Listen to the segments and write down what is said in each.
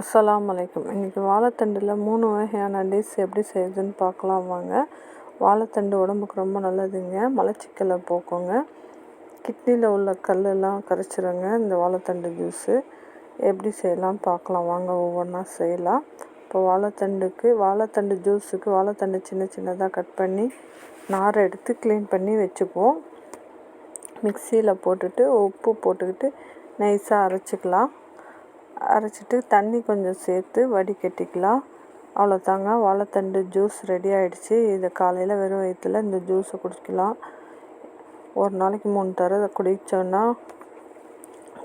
அஸ்லாம் வலைக்கம் இன்றைக்கி வாழைத்தண்டில் மூணு வகையான டிஷ் எப்படி செய்யுதுன்னு பார்க்கலாம் வாங்க. வாழைத்தண்டு உடம்புக்கு ரொம்ப நல்லதுங்க. மலச்சிக்கலை போக்குங்க. கிட்னியில் உள்ள கல்லெல்லாம் கரைச்சிருங்க. இந்த வாழைத்தண்டு ஜூஸு எப்படி செய்யலாம் பார்க்கலாம் வாங்க. ஒவ்வொன்றா செய்யலாம். இப்போ வாழைத்தண்டுக்கு வாழைத்தண்டு ஜூஸுக்கு வாழைத்தண்டு சின்ன சின்னதாக கட் பண்ணி நார் எடுத்து க்ளீன் பண்ணி வச்சுக்குவோம். மிக்சியில் போட்டுட்டு உப்பு போட்டுக்கிட்டு நைஸாக அரைச்சிக்கலாம். அரைச்சிட்டு தண்ணி கொஞ்சம் சேர்த்து வடிகட்டிக்கலாம். அவ்வளோதாங்க. வாழைத்தண்டு ஜூஸ் ரெடி ஆகிடுச்சி இதை காலையில் வெறும் வயிற்றுல இந்த ஜூஸை குடிக்கலாம். ஒரு நாளைக்கு மூணு தடவை குடித்தோன்னா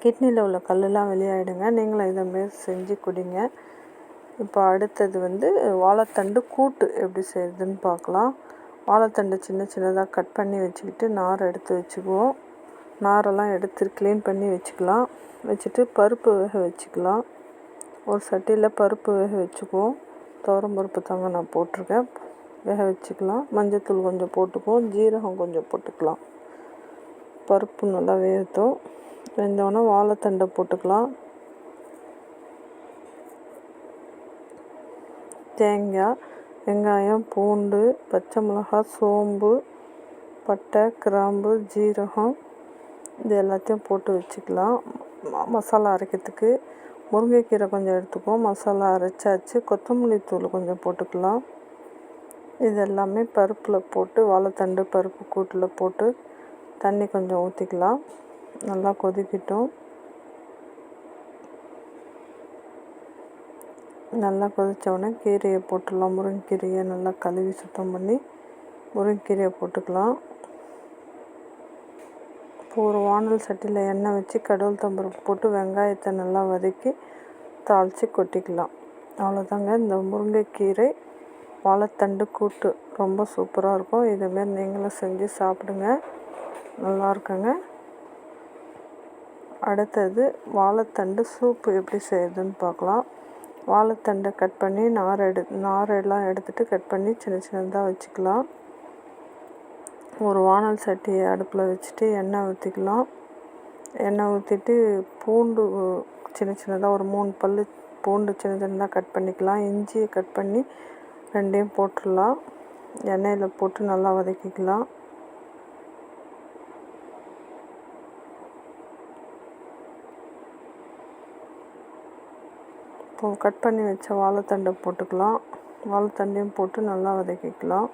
கிட்னியில் உள்ள கல்லெலாம் வெளியாகிடுங்க நீங்களும் இதேமாரி செஞ்சு குடிங்க. இப்போ அடுத்தது வந்து வாழைத்தண்டு கூட்டு எப்படி செய்யுதுன்னு பார்க்கலாம். வாழைத்தண்டு சின்ன சின்னதாக கட் பண்ணி வச்சுக்கிட்டு நார் எடுத்து வச்சுக்குவோம். நாரெல்லாம் எடுத்து க்ளீன் பண்ணி வச்சுக்கலாம். வச்சுட்டு பருப்பு வேக வச்சுக்கலாம். ஒரு சட்டியில் பருப்பு வேக வச்சுக்குவோம். துவரம் பருப்பு தாங்க நான் போட்டிருக்கேன். வேக வச்சுக்கலாம். மஞ்சத்தூள் கொஞ்சம் போட்டுக்குவோம். ஜீரகம் கொஞ்சம் போட்டுக்கலாம். பருப்பு நல்லா வேகட்டும். வெந்தோடனே வாழைத்தண்டை போட்டுக்கலாம். தேங்காய் வெங்காயம் பூண்டு பச்சை மிளகாய் சோம்பு பட்டை கிராம்பு ஜீரகம் இது எல்லாத்தையும் போட்டு வச்சுக்கலாம். மசாலா அரைக்கிறதுக்கு முருங்கைக்கீரை கொஞ்சம் எடுத்துக்குவோம். மசாலா அரைச்சாச்சு. கொத்தமல்லி தூள் கொஞ்சம் போட்டுக்கலாம். இது எல்லாமே பருப்பில் போட்டு வாழைத்தண்டு பருப்பு கூட்டில் போட்டு தண்ணி கொஞ்சம் ஊற்றிக்கலாம் நல்லா கொதிக்கட்டும். நல்லா கொதித்தோடனே கீரையை போட்டுடலாம். முருங்கைக்கீரையை நல்லா கழுவி சுத்தம் பண்ணி முருங்கைக்கீரையை போட்டுக்கலாம். ஒரு வானல் சட்டியில் எண்ணெய் வச்சு கடவுள் தம்பரம் போட்டு வெங்காயத்தை நல்லா வதக்கி தாளித்து கொட்டிக்கலாம். அவ்வளோதாங்க இந்த முருங்கைக்கீரை வாழைத்தண்டு கூட்டு ரொம்ப சூப்பராக இருக்கும். இதுமாரி நீங்களும் செஞ்சு சாப்பிடுங்க. நல்லா இருக்குங்க. அடுத்தது வாழைத்தண்டு சூப்பு எப்படி செய்யுதுன்னு பார்க்கலாம். வாழைத்தண்டை கட் பண்ணி நார் எடு நாரெல்லாம் எடுத்துகிட்டு கட் பண்ணி சின்ன சின்னதாக வச்சுக்கலாம். ஒரு வானல் சட்டியை அடுப்பில் வச்சுட்டு எண்ணெய் ஊற்றிக்கலாம். எண்ணெய் ஊற்றிட்டு பூண்டு சின்ன சின்னதாக ஒரு மூணு பல் பூண்டு சின்ன சின்னதாக கட் பண்ணிக்கலாம். இஞ்சியை கட் பண்ணி ரெண்டையும் போட்டுடலாம். எண்ணெயில் போட்டு நல்லா வதக்கிக்கலாம். இப்போ கட் பண்ணி வச்ச வாழைத்தண்டை போட்டுக்கலாம். வாழைத்தண்டையும் போட்டு நல்லா வதக்கிக்கலாம்.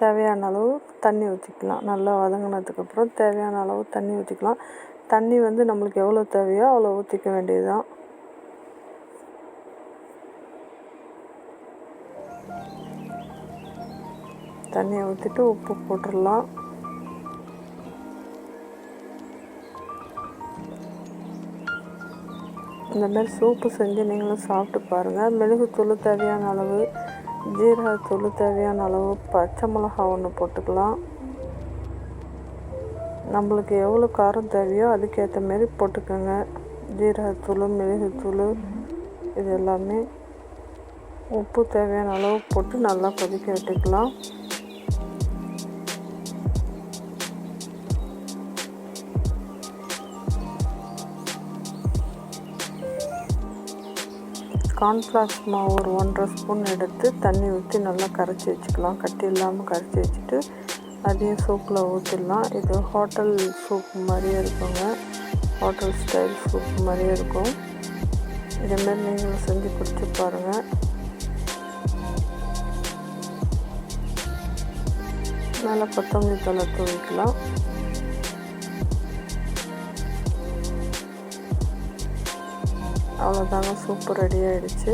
தேவையான அளவு தண்ணி ஊற்றிக்கலாம் நல்லா வதங்கினதுக்கப்புறம் தேவையான அளவு தண்ணி ஊற்றிக்கலாம் தண்ணி வந்து நம்மளுக்கு எவ்வளோ தேவையோ அவ்வளோ ஊற்றிக்க வேண்டியது தான் தண்ணியை ஊற்றிட்டு உப்பு போட்டுடலாம். இந்த மாதிரி சூப்பு செஞ்சு நீங்களும் சாப்பிட்டு பாருங்கள் மெழுகுத்தூள் தேவையான அளவு ஜீரகத்தூள் தேவையான அளவு பச்சை மிளகா ஒன்று போட்டுக்கலாம். நம்மளுக்கு எவ்வளோ காரம் தேவையோ அதுக்கேற்ற மாரி போட்டுக்கோங்க. ஜீரகத்தூள் மிளகுத்தூள் இது எல்லாமே உப்பு தேவையான அளவு போட்டு நல்லா கொதிக்க விட்டுக்கலாம். கார்ன்ஃப்ளாக்ஸ் மாவு ஒரு ஒன்றரை ஸ்பூன் எடுத்து தண்ணி ஊற்றி நல்லா கரைச்சி வச்சுக்கலாம். கட்டி இல்லாமல் கரைச்சி வச்சுட்டு அதையும் சூப்பில் ஊற்றிடலாம் இது ஹோட்டல் சூப் மாதிரியே இருக்குங்க. ஹோட்டல் ஸ்டைல் சூப் மாதிரியே இருக்கும். இதேமாரி நீங்களும் செஞ்சு குடிச்சு பாருங்கள் நல்லா கொத்தமல்லி தலை தூவிக்கலாம். அவ்வளோதாங்க. சூப்பர் ரெடி ஆகிடுச்சு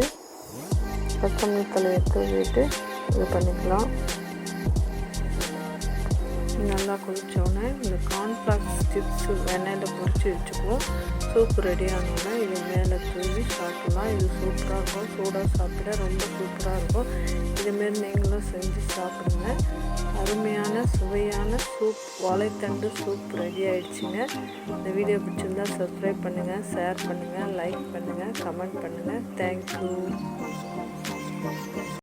கொத்தமல்லி தலையை தூவிட்டு இது பண்ணிக்கலாம். நல்லா கொதித்தோடனே இந்த கார்ன்ஃப்ளவர் சிப்ஸு வெண்ணெயில் பொறிச்சு வச்சுக்குவோம். சூப் ரெடி ஆனோடனே இது மேலே தூவி சாப்பிட்லாம். இது சூப்பராக இருக்கும். சூடாக சாப்பிட ரொம்ப சூப்பராக இருக்கும். இதுமாரி நீங்களும் செஞ்சு சாப்பிடுங்க. அருமையான சுவையான சூப் வாழைத்தண்டு சூப் ரெடி ஆகிடுச்சிங்க இந்த வீடியோ பிடிச்சிருந்தால் சப்ஸ்கிரைப் பண்ணுங்கள் ஷேர் பண்ணுங்கள் லைக் பண்ணுங்கள் கமெண்ட் பண்ணுங்கள் தேங்க்யூ